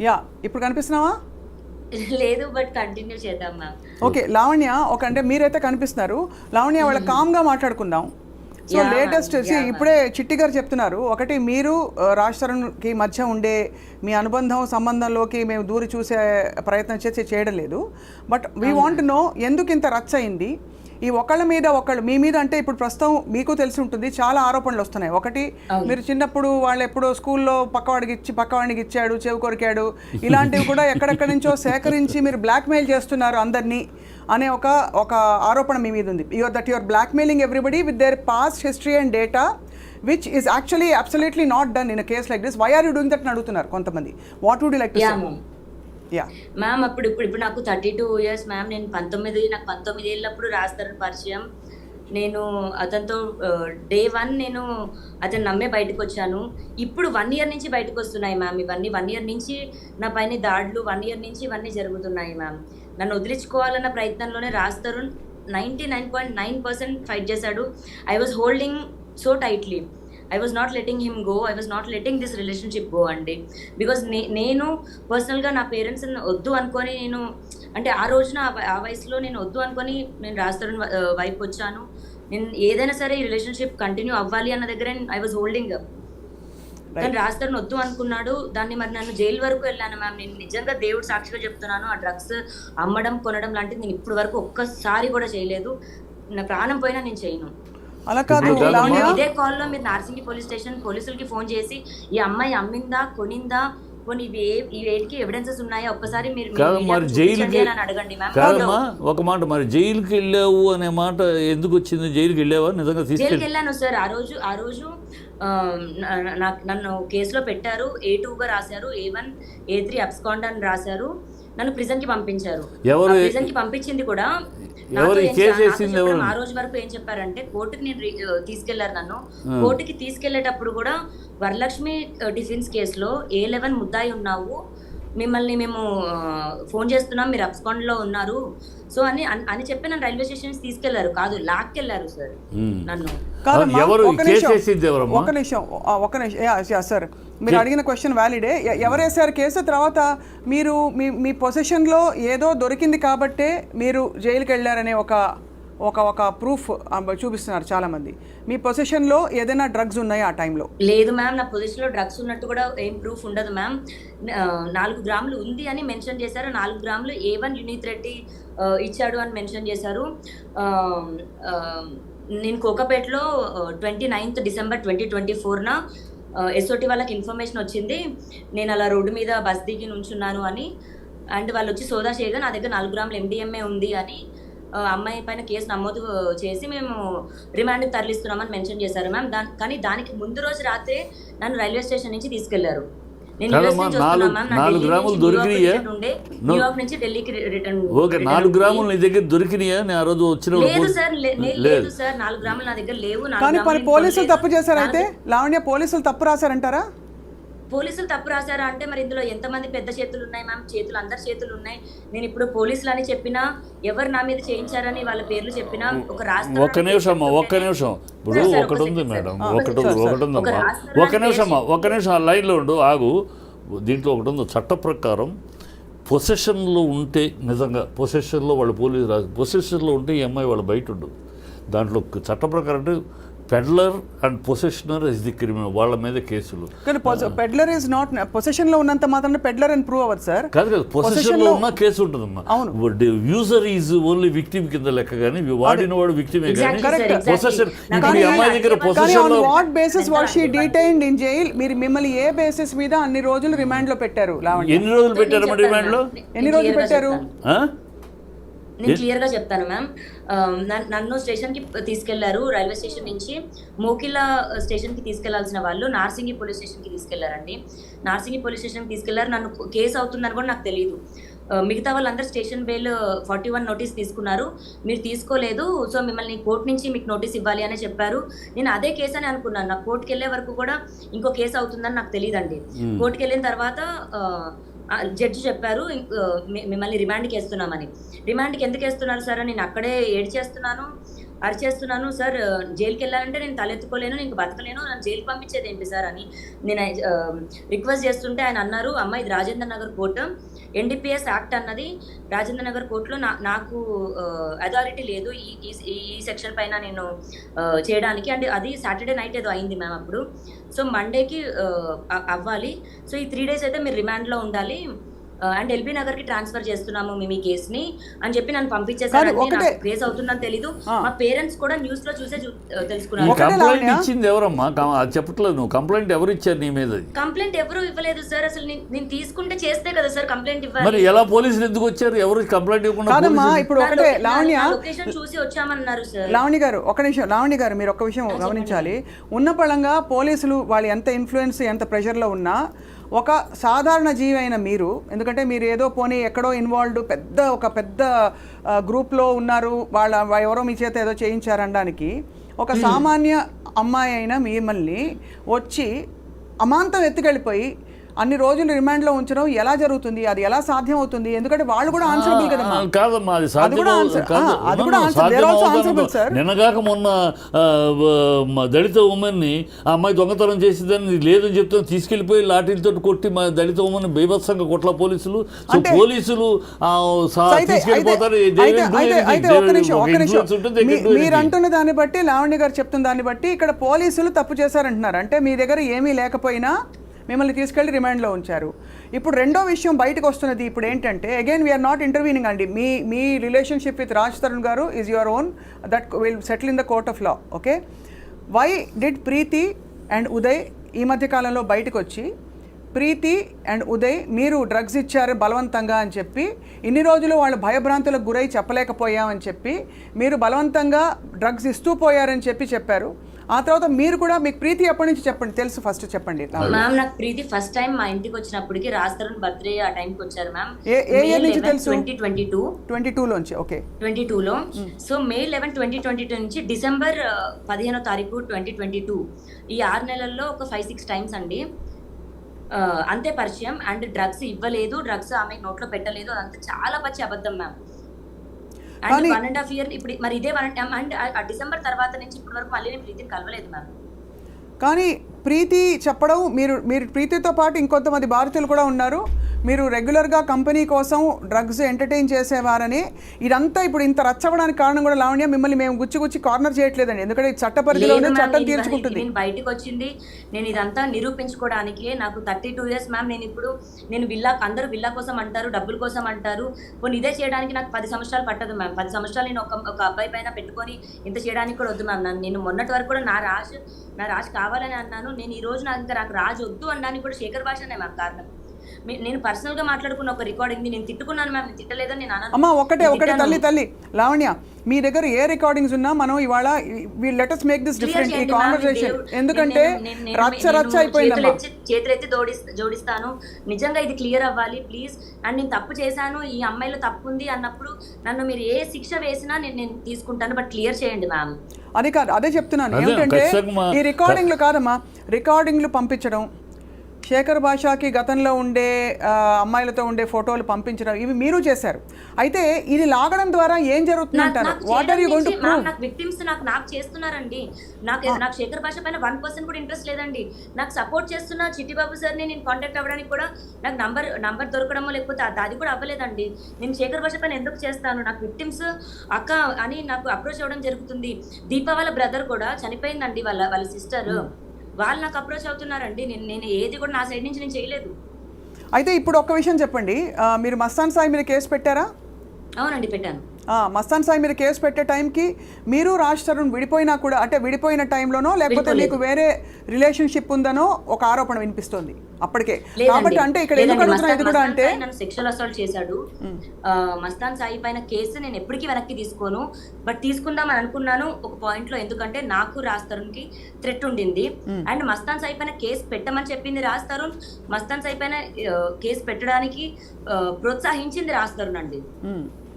Yeah ఇప్పుడు కనిపిస్తున్నావా? లేదు బట్ కంటిన్యూ చేద్దాం మ్యామ్ ఓకే లావణ్య ఒక అంటే మీరైతే కనిపిస్తున్నారు. లావణ్య వాళ్ళ కామ్గా మాట్లాడుకుందాం. So latest. వచ్చి ఇప్పుడే చిట్టి గారు చెప్తున్నారు. ఒకటి మీరు రాజ్ తరుణ్కి మధ్య ఉండే మీ అనుబంధం సంబంధంలోకి మేము దూరి చూసే ప్రయత్నం చేసి చేయడం లేదు బట్ వీ వాంట్ నో ఎందుకు ఇంత రచ్చ అయింది? ఈ ఒకళ్ళ మీద ఒకళ్ళు మీ మీద అంటే ఇప్పుడు ప్రస్తుతం మీకు తెలిసి ఉంటుంది చాలా ఆరోపణలు వస్తున్నాయి. ఒకటి మీరు చిన్నప్పుడు వాళ్ళు ఎప్పుడో స్కూల్లో పక్కవాడికి ఇచ్చి పక్కవాడికి ఇచ్చాడు చెవి కొరికాడు. ఇలాంటివి కూడా ఎక్కడెక్కడి నుంచో సేకరించి మీరు బ్లాక్మెయిల్ చేస్తున్నారు అందరినీ అనే ఒక ఒక ఆరోపణ మీ మీద ఉంది. Your that your blackmailing everybody with their past history and data which is actually absolutely not done in case like this why are you doing that అని అడుగుతున్నారు కొంతమంది. What would you like to ma'am అప్పుడు ఇప్పుడు ఇప్పుడు నాకు thirty two years ma'am నేను పంతొమ్మిది నాకు పంతొమ్మిది ఏళ్ళప్పుడు రాస్తారని పరిచయం. నేను అతనితో డే వన్ నేను అతను నమ్మే బయటకు వచ్చాను. ఇప్పుడు వన్ ఇయర్ నుంచి బయటకు వస్తున్నాయి మ్యామ్ ఇవన్నీ వన్ ఇయర్ నుంచి నా పైన దాడులు వన్ ఇయర్ నుంచి ఇవన్నీ జరుగుతున్నాయి మ్యామ్ నన్ను వదిలించుకోవాలన్న ప్రయత్నంలోనే రాస్తారు. Ninety nine point nine percent fight చేశాడు. I was holding so tightly I was not letting him go I was not letting this relationship go అండి బికాజ్ నే నేను పర్సనల్గా నా పేరెంట్స్ వద్దు అనుకొని నేను అంటే ఆ రోజున ఆ వయసులో నేను వద్దు అనుకొని నేను రాస్తారని వైపు వచ్చాను. నేను ఏదైనా సరే ఈ రిలేషన్షిప్ కంటిన్యూ అవ్వాలి అన్న దగ్గర ఐ వాజ్ హోల్డింగ్ కానీ రాస్తారని వద్దు అనుకున్నాడు. దాన్ని మరి నన్ను జైలు వరకు వెళ్ళాను మ్యామ్ నేను నిజంగా దేవుడు సాక్షిగా చెప్తున్నాను. ఆ డ్రగ్స్ అమ్మడం కొనడం లాంటిది నేను ఇప్పుడు వరకు ఒక్కసారి కూడా చేయలేదు. నా ప్రాణం పోయినా నేను చేయను. అలా కాదు ఇదే కాల్లో మీరు నార్సింగి పోలీస్ స్టేషన్ పోలీసులకి ఫోన్ చేసి ఈ అమ్మాయి అమ్మిందా కొనిందా? ఎవిడెన్సెస్ ఉన్నాయా? ఒక్కసారి మీరు కాదు జైలుకి అడగండి కాదమ్మా ఒక మాట మరి జైలుకి వెళ్ళావు అనే మాట ఎందుకు వచ్చింది? జైలుకి వెళ్ళావా? నిజంగా జైలుకి వెళ్ళాను సార్. ఆ రోజు ఆ రోజు నాకు నన్ను కేసులో పెట్టారు. ఏ గా రాశారు? A one A three abscond అని రాశారు. నన్ను ప్రిజన్కి పంపించారు. ఎవరు ప్రిజన్కి పంపించింది కూడా ఎవరు ఎవరు? ఆ రోజు వరకు ఏం చెప్పారంటే కోర్టుకి నేను తీసుకెళ్ళారు నన్ను. కోర్టుకి తీసుకెళ్ళేటప్పుడు కూడా వరలక్ష్మి టిఫిన్స్ కేసులో ఏ లెవెన్ ముద్దాయి ఉన్నావు. మిమ్మల్ని మేము ఫోన్ చేస్తున్నాం మీరు అబ్స్కాండ్లో ఉన్నారు. సో అని అన్- చెప్పి నన్ను రైల్వే స్టేషన్ తీసుకెళ్ళారు. కాదు లాక్కెళ్ళారు సార్. నన్ను. ఎవరు? కేసు నిమిషం. ఒక నిమిషం. ఆ, ఒక్క నిమిషం. Yeah, yeah, sir. మీరు అడిగిన క్వశ్చన్ వ్యాలిడే ఎ- ఎవరు వేశారు కేసు తర్వాత మీరు మీ మీ పొజిషన్లో ఏదో దొరికింది కాబట్టే మీరు జైలుకి వెళ్ళారనే ఒక ఒక ఒక ప్రూఫ్ చూపిస్తున్నారు చాలామంది. మీ పొజిషన్లో ఏదైనా డ్రగ్స్ ఉన్నాయి ఆ టైంలో లేదు మ్యామ్ నా పొజిషన్లో డ్రగ్స్ ఉన్నట్టు కూడా ఏం ప్రూఫ్ ఉండదు మ్యామ్ నాలుగు గ్రాములు ఉంది అని మెన్షన్ చేశారు. నాలుగు గ్రాములు ఏ వన్ యునీత్ రెడ్డి ఇచ్చాడు అని మెన్షన్ చేశారు. నేను కోకపేటలో twenty ninth December twenty twenty ఫోర్న SOT వాళ్ళకి ఇన్ఫర్మేషన్ వచ్చింది. నేను అలా రోడ్డు మీద బస్ దిగి నుంచున్నాను అని. అండ్ వాళ్ళు వచ్చి సోదా చేయగా నా దగ్గర నాలుగు గ్రాములు ఎండిఎంఏ ఉంది అని అమ్మాయి పైన కేసు నమోదు చేసి మేము రిమాండ్కి తరలిస్తున్నామని మెన్షన్ చేశారు మ్యామ్. దాని కానీ దానికి ముందు రోజు రాత్రే నన్ను రైల్వే స్టేషన్ నుంచి తీసుకెళ్ళారు. నాలుగు- గ్రాములు దొరికినాయా? న్యూయార్క్ నుంచి ఢిల్లీకి రిటర్న్ ఓకే నాలుగు. గ్రాములు నీ దగ్గర దొరికినాయా? నేను ఆ రోజు వచ్చినప్పుడు లేదు పోలీ- సార్ లే- లే- లేదు లేదు. సార్ నాలుగు గ్రాములు నా దగ్గర లేవు నాలుగు కానీ మరి పోలీసులు. తప్పు లావణ్య పోలీసులు తప్పు రాశారంటారా? పోలీసులు తప్పు రాశారా అంటే మరి ఇందులో ఎంతమంది పెద్ద చేతులు ఉన్నాయి మ్యామ్ చేతులు అందరి చేతులు ఉన్నాయి. నేను ఇప్పుడు పోలీసులు అని చెప్పినా ఎవరు నా మీద చేయించారని వాళ్ళ పేర్లు చెప్పినా ఒక రాష్ట్రం ఒక్క నిమిషం ఒక్క నిమిషం. ఇప్పుడు ఒకటి ఒక ఉంది మేడం. ఒకటి ఒకటి ఒక ఉందమ్మా ఒక్క నిమిషం ఒక్క నిమిషం ఆ లైన్లో ఉండు ఆగు. దీంట్లో ఒకటి ఉంది చట్ట ప్రకారం పొసెషన్లో ఉంటే నిజంగా పొసెషన్లో వాళ్ళు పోలీసు రాదు పొసెషన్లో ఉంటే ఈ అమ్మాయి వాళ్ళు బయట ఉండు. దాంట్లో చట్ట ప్రకారం అంటే peddler and possessioner is the criminal వాళ్ళ మీద కేసులు. కానీ పెడ్లర్ ఇస్ నాట్ పొజిషన్లో ఉన్నంత మాత్రం పెడ్లర్ అని ప్రూవ్ అవ్వదు సార్ కాదు కదా పొసెషన్లో ఉన్న కేసు ఉంటుందమ్మా. అవును. యూజర్ ఈజ్ ఓన్లీ విక్టిమ్ కింద లెక్క కానీ వాడిన వాడు విక్టిమే కానీ. పొసెషన్ ఇప్పుడు అమ్మాయి దగ్గర పొసెషన్ ఆన్లో what basis what she detained in jail మీరు మిమ్మల్ని ఏ బేసిస్ మీద అన్ని రోజులు రిమాండ్లో పెట్టారు? ఎన్ని రోజులు పెట్టారు రిమాండ్లో? ఎన్ని రోజులు పెట్టారు? నేను క్లియర్గా చెప్తాను మ్యామ్. నన్ను స్టేషన్కి తీసుకెళ్ళారు రైల్వే స్టేషన్ నుంచి. మోకిలా స్టేషన్కి తీసుకెళ్ళాల్సిన వాళ్ళు నార్సింగి పోలీస్ స్టేషన్కి తీసుకెళ్ళారండి. నార్సింగి పోలీస్ స్టేషన్కి తీసుకెళ్ళారు. నన్ను కేసు అవుతుందని కూడా నాకు తెలియదు మిగతా వాళ్ళందరూ station bail forty one notice తీసుకున్నారు. మీరు తీసుకోలేదు సో మిమ్మల్ని కోర్టు నుంచి మీకు నోటీస్ ఇవ్వాలి అని చెప్పారు. నేను అదే కేసు అని అనుకున్నాను. నాకు కోర్టుకి వెళ్ళే వరకు కూడా ఇంకో కేసు అవుతుందని నాకు తెలియదండి కోర్టుకి వెళ్ళిన తర్వాత జడ్జి చెప్పారు మిమ్మల్ని రిమాండ్కి వేస్తున్నామని. రిమాండ్కి ఎందుకు వేస్తున్నారు సార్? అని నేను అక్కడే ఏడ్చేస్తున్నాను అరిచేస్తున్నాను. సార్ జైలుకి వెళ్ళాలంటే నేను తలెత్తుకోలేను నేను బతకలేను నన్ను జైలుకి పంపించేది ఏంటి సార్ అని నేను రిక్వెస్ట్ చేస్తుంటే ఆయన అన్నారు అమ్మాయి ఇది Rajendra Nagar court. NDPS act అన్నది రాజేంద్ర నగర్ కోర్టులో నా నాకు అథారిటీ లేదు. ఈ ఈ- సెక్షన్ పైన నేను చేయడానికి. అండ్ అది సాటర్డే నైట్ ఏదో అయింది మ్యామ్ అప్పుడు. సో మండేకి అవ్వాలి. సో ఈ త్రీ డేస్ అయితే మీరు రిమాండ్లో ఉండాలి. అండ్ ఎల్బీ నగర్కి ట్రాన్స్ఫర్ చేస్తున్నాము మేము ఈ కేసుని అని చెప్పి నన్ను పంపించేసారు కేసు అవుతుందని తెలీదు. ఆ. మా పేరెంట్స్ కూడా న్యూస్లో చూసే తెలుసుకున్నారు. కంప్లైంట్? ఇచ్చింది ఎవరమ్మా? చెప్పట్లేదు నువ్వు. కంప్లైంట్ ఎవరు ఇచ్చారు నీ మీద? కంప్లైంట్ ఎవరు ఇవ్వలేదు సార్. అసలు నేను- తీసుకుంటే చేస్తే కదా సార్ కంప్లైంట్ మరి ఇవ్వాలి ఎలా పోలీసులు ఎందుకు వచ్చారు? ఎవరు కంప్లైంట్ ఇవ్వకుండా ఇప్పుడు ఒకటే లావణ్య లొకేషన్ చూసి వచ్చామన్నారు సార్. లావణి గారు ఒక నిమిషం లావణి గారు మీరు ఒక్క విషయం గమనించాలి. ఉన్న పళంగా పోలీసులు వాళ్ళు ఎంత ఇన్ఫ్లుయెన్స్ ఎంత ప్రెషర్లో ఉన్నా ఒక సాధారణ జీవి అయిన మీరు ఎందుకంటే మీరు ఏదో పోనీ ఎక్కడో ఇన్వాల్వ్డ్ పెద్ద ఒక పెద్ద గ్రూప్లో ఉన్నారు వాళ్ళ ఎవరో మీ చేత ఏదో చేయించారనడానికి ఒక సామాన్య అమ్మాయి అయిన మిమ్మల్ని వచ్చి అమాంతం ఎత్తుకెళ్ళిపోయి అన్ని రోజులు రిమాండ్లో ఉంచడం ఎలా జరుగుతుంది? అది ఎలా సాధ్యం అవుతుంది ఎందుకంటే వాళ్ళు కూడా ఆన్సరబుల్ కాదమ్మా. అది అది కూడా. కాదు. నిన్నగాక మొన్న దళిత ఉమెన్ని ఆ అమ్మాయి దొంగతనం చేసిందని లేదని చెప్తే తీసుకెళ్ళిపోయి లాఠీలతో కొట్టి మా దళిత ఉమెన్ బీభత్సంగా కొట్ల పోలీసులు. సో పోలీసులు తీసుకెళ్ళిపోతారు. మీరు. అంటున్న దాన్ని బట్టి లావణ్య గారు చెప్తున్న దాన్ని బట్టి ఇక్కడ పోలీసులు తప్పు చేశారంటున్నారు. అంటే మీ దగ్గర ఏమీ లేకపోయినా మిమ్మల్ని తీసుకెళ్ళి రిమాండ్లో ఉంచారు. ఇప్పుడు రెండో విషయం బయటకు వస్తున్నది ఇప్పుడు ఏంటంటే అగైన్ వీఆర్ నాట్ ఇంటర్వ్యూనింగ్ అండి. మీ మీ relationship with Raj Tarun garu is your own that will settle in the court of law okay why did Preethi and Uday ఈ మధ్య కాలంలో బయటకు వచ్చి ప్రీతి అండ్ ఉదయ్ మీరు డ్రగ్స్ ఇచ్చారు బలవంతంగా అని చెప్పి ఇన్ని రోజులు వాళ్ళు భయభ్రాంతులకు గురై చెప్పలేకపోయామని చెప్పి మీరు బలవంతంగా డ్రగ్స్ ఇస్తూ పోయారని చెప్పి చెప్పారు. ఆ తర్వాత మీరు కూడా మీకు ప్రీతి ఎప్పటి నుంచి చెప్పండి? తెలుసు ఫస్ట్ చెప్పండి. మ్యామ్ నాకు ప్రీతి ఫస్ట్ టైం మా ఇంటికి వచ్చినప్పటికి రాస్తారని బర్త్డే ఆ టైంకి వచ్చారు మ్యామ్. ఏ- ఏ year నుంచి తెలుసు? Twenty twenty two. ట్వంటీ టూలోంచి ఓకే. ట్వంటీ టూలో. So May eleven twenty twenty two నుంచి డిసెంబర్ పదిహేనో తారీఖు ట్వంటీ ట్వంటీ టూ. ఈ ఆరు నెలల్లో ఒక ఫైవ్ సిక్స్ టైమ్స్ అండి. అంతే పరిచయం. అండ్ డ్రగ్స్ ఇవ్వలేదు. డ్రగ్స్ ఆమె నోట్లో పెట్టలేదు. అదంతా చాలా పచ్చి అబద్ధం ma'am. And one and half year ఇప్పుడు మరి ఇదే వన్ అండ్ డిసెంబర్ తర్వాత నుంచి ఇప్పటి వరకు మళ్ళీ నేను ప్రీతిని కలవలేదు మ్యామ్ కానీ ప్రీతి చెప్పడం మీరు మీరు ప్రీతితో పాటు ఇంకొంతమంది భారతీయులు కూడా ఉన్నారు. మీరు రెగ్యులర్గా కంపెనీ కోసం డ్రగ్స్ ఎంటర్టైన్ చేసేవారని. ఇదంతా ఇప్పుడు ఇంత రచ్చవడానికి కారణం కూడా లావణ్య. మిమ్మల్ని మేము గుచ్చి గుచ్చి కార్నర్ చేయట్లేదండి. ఎందుకంటే చట్ట పరిధిలోనే చట్టం తీర్చుకుంటుంది. నేను బయటకు వచ్చింది నేను ఇదంతా నిరూపించుకోవడానికి. నాకు థర్టీ టూ ఇయర్స్ మ్యామ్. నేను ఇప్పుడు నేను విల్లా అందరూ విల్లా కోసం అంటారు డబ్బుల కోసం అంటారు. పోనీ ఇదే చేయడానికి నాకు పది సంవత్సరాలు పట్టదు మ్యామ్. పది సంవత్సరాలు నేను ఒక ఒక అబ్బాయి పైన పెట్టుకొని ఇంత చేయడానికి కూడా వద్దు మ్యామ్. నేను మొన్నటి వరకు కూడా నా రాజు నా రాజు కావాలని అన్నాను. నేను ఈ రోజు నాకు ఇంకా నాకు రాజు వద్దు అనడానికి కూడా శేఖర్ భాషనే మ్యామ్ కారణం. మీ- నేను పర్సనల్గా మాట్లాడుకున్న ఒక రికార్డింగ్ నేను తిట్టుకున్నాను మ్యామ్ నేను తిట్టలేదని నేను అన్నాను అమ్మా ఒకటే ఒకటే. తల్లి తల్లి. లావణ్య మీ దగ్గర ఏ రికార్డింగ్స్ ఉన్నా మనం ఇవాళ లెటర్స్ మేక్ దిస్ డిఫరెంట్ ఈ కాన్వర్సేషన్ ఎందుకంటే రచ్చ రచ్చ అయిపోయిందమ్మా చేతులెత్తి- చేతులెత్తి జోడిస్- జోడిస్తాను. నిజంగా ఇది క్లియర్ అవ్వాలి ప్లీజ్ అండ్ నేను తప్పు చేశాను ఈ అమ్మాయిలో తప్పు ఉంది అన్నప్పుడు నన్ను మీరు ఏ శిక్ష వేసినా నేను నేను తీసుకుంటాను బట్ క్లియర్ చేయండి మ్యామ్ అది కాదు అదే చెప్తున్నాను. ఏమిటంటే మా- ఈ రికార్డింగ్లు కాదమ్మా. రికార్డింగ్లు పంపించడం శేఖర్ భాషకి గతంలో ఉండే అమ్మాయిలతో ఉండే ఫోటోలు పంపించడం ఇవి మీరు చేశారు. అయితే ఇది లాగడం ద్వారా ఏం జరుగుతుంది అంటారు? What are you going to prove నాకు విక్టిమ్స్ నాకు నాకు చేస్తున్నారండి. నాకు నాకు శేఖర్ భాష పైన వన్ పర్సెంట్ కూడా ఇంట్రెస్ట్ లేదండి. నాకు సపోర్ట్ చేస్తున్న చిట్టిబాబు సార్ని నేను కాంటాక్ట్ అవ్వడానికి కూడా నాకు నంబర్ నంబర్ దొరకడమో లేకపోతే అది కూడా అవ్వలేదండి. నేను శేఖర్ భాష పైన ఎందుకు చేస్తాను? నాకు విక్టిమ్స్ అక్క అని నాకు అప్రోచ్ అవ్వడం జరుగుతుంది. దీప వాళ్ళ బ్రదర్ కూడా చనిపోయిందండి వాళ్ళ వాళ్ళ సిస్టర్ వాళ్ళు నాకు అప్రోచ్ అవుతున్నారండి. నేను నేను ఏది కూడా నా సైడ్ నుంచి నేను చేయలేదు. అయితే ఇప్పుడు ఒక్క విషయం చెప్పండి. మీరు మస్తాన్ సాయి మీద కేసు పెట్టారా? అవునండి పెట్టాను. మస్తాన్ సాయి మీద కేసు పెట్టే టైంకి మీరు రాజ్ తరుణ్ విడిపోయినా కూడా అంటే విడిపోయిన టైంలోనో లేకపోతే. మీకు వేరే రిలేషన్షిప్ ఉందనో ఒక ఆరోపణ వినిపిస్తోంది అప్పటికే. కాబట్టి అంటే ఇక్కడ ఎందుకు. అడుగుతున్నా కూడా అంటే సెక్షువల్ అసాల్ట్ చేశాడు మస్తాన్ సాయి పైన కేసు నేను ఎప్పటికీ వెనక్కి తీసుకోను బట్ తీసుకుందామని అనుకున్నాను ఒక పాయింట్లో ఎందుకంటే నాకు రాజ్ తరుణ్కి థ్రెట్ ఉండింది అండ్ మస్తాన్ సాయి పైన కేసు పెట్టమని చెప్పింది రాజ్ తరుణ్ మస్తాన్ సాయి పైన కేసు పెట్టడానికి ప్రోత్సహించింది రాజ్ తరుణ్ అండి.